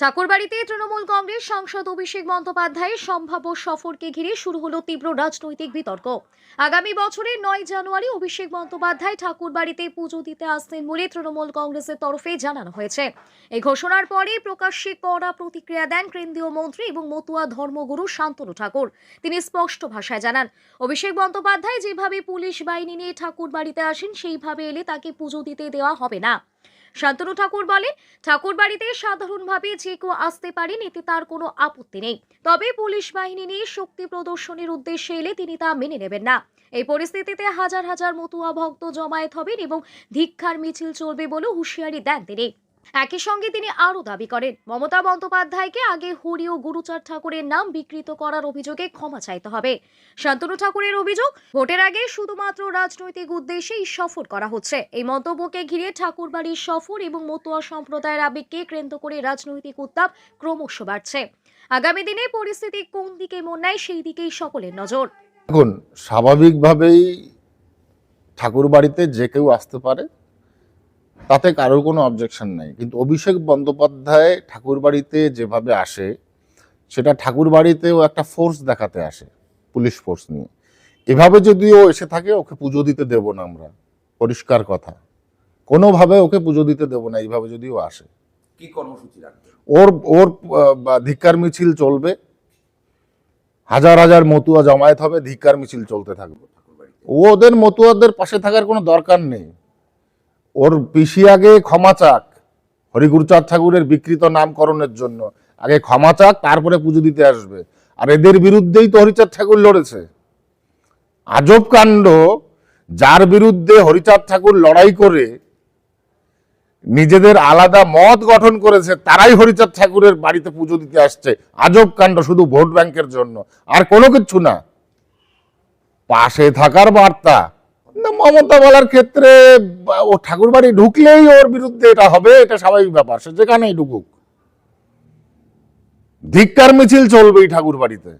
ঠাকুরবাড়িতে তৃণমূল কংগ্রেস সাংসদ অভিষেক বন্দ্যোপাধ্যায়ের সম্ভাব্য সফরকে ঘিরে শুরু হলো তীব্র রাজনৈতিক বিতর্ক। আগামী বছরের নয় জানুয়ারি অভিষেক বন্দ্যোপাধ্যায় ঠাকুরবাড়িতে পুজো দিতে আসছেন বলে তৃণমূল কংগ্রেসের তরফে জানানো হয়েছে। এই ঘোষণার পরে প্রকাশ্যে কড়া প্রতিক্রিয়া দেন কেন্দ্রীয় মন্ত্রী এবং মতুয়া ধর্মগুরু শান্তনু ঠাকুর। তিনি স্পষ্ট ভাষায় জানান, অভিষেক বন্দ্যোপাধ্যায় যেভাবে পুলিশ বাহিনী নিয়ে ঠাকুরবাড়িতে আসেন, সেইভাবে এলে তাকে পুজো দিতে দেওয়া হবে না। শান্তনু ঠাকুর বলেন ঠাকুর বাড়িতে সাধারণভাবে যে কেউ আসতে পারেন, এতে তার কোনো আপত্তি নেই। তবে পুলিশ বাহিনী নিয়ে শক্তি প্রদর্শনের উদ্দেশ্যে এলে তিনি তা মেনে নেবেন না। এই পরিস্থিতিতে হাজার হাজার মতুয়া ভক্ত জমায়েত হবেন এবং ধিক্ষার মিছিল চলবে বলে হুঁশিয়ারি দেন তিনি। একই সঙ্গে তিনি আরও দাবি করেন, মমতা বন্দ্যোপাধ্যায়কে আগে হরি ও গুরুচাঁদ ঠাকুরের নাম বিকৃত করার অভিযোগে ক্ষমা চাইতে হবে। শান্তনু ঠাকুরের অভিযোগ, ভোটের আগে শুধুমাত্র রাজনৈতিক উদ্দেশ্যেই সফর করা হচ্ছে। এই মন্তব্যকে ঘিরে ঠাকুরবাড়ির সফর এবং মতুয়া সম্প্রদায়ের আবেগকে কেন্দ্র করে রাজনৈতিক উত্তাপ ক্রমশ বাড়ছে। আগামী দিনে পরিস্থিতি কোন দিকে মন নেয় সেই দিকেই সকলের নজর। স্বাভাবিকভাবেই ঠাকুর বাড়িতে যে কেউ আসতে পারে তাতে কারোর কোনো অবজেকশন নেই। কিন্তু অভিষেক বন্দ্যোপাধ্যায় ঠাকুর বাড়িতে যেভাবে আসে সেটা ঠাকুর বাড়িতেও একটা ফোর্স দেখাতে আসে পুলিশ ফোর্স নিয়ে। এভাবে যদি ও এসে থাকে ওকে পুজো দিতে দেব না আমরা। পরিষ্কার কথা। কোনোভাবে ওকে পুজো দিতে দেব না এইভাবে যদি ও আসে। কি কর্মসূচি রাখবে? ওর ওর ধিক্কার মিছিল চলবে। হাজার হাজার মতুয়া জমায়েত হবে ধিক্কার মিছিল চলতে থাকবে। ওদের মতুয়াদের পাশে থাকার কোনো দরকার নেই। ওর পিসি আগে ক্ষমা চাক, হরিগুরুচাঁদ ঠাকুরের বিকৃত নামকরণের জন্য। আগে ক্ষমা চাক, তারপরে পুজো দিতে আসবে। আর এদের বিরুদ্ধেই তো হরিচাঁদ ঠাকুর লড়েছে। আজব কাণ্ড, যার বিরুদ্ধে হরিচাঁদ ঠাকুর লড়াই করে নিজেদের আলাদা মত গঠন করেছে, তারাই হরিচাঁদ ঠাকুরের বাড়িতে পুজো দিতে আসছে। আজব কাণ্ড, শুধু ভোট ব্যাংকের জন্য। আর কোনো কিছু না। পাশে থাকার বার্তা। না, মমতা বলার ক্ষেত্রে ও ঠাকুর বাড়ি ঢুকলেই ওর বিরুদ্ধে এটা হবে, এটা স্বাভাবিক ব্যাপার, সে যেখানেই ঢুকুক। ধিক্কার মিছিল চলবেই ঠাকুর বাড়িতে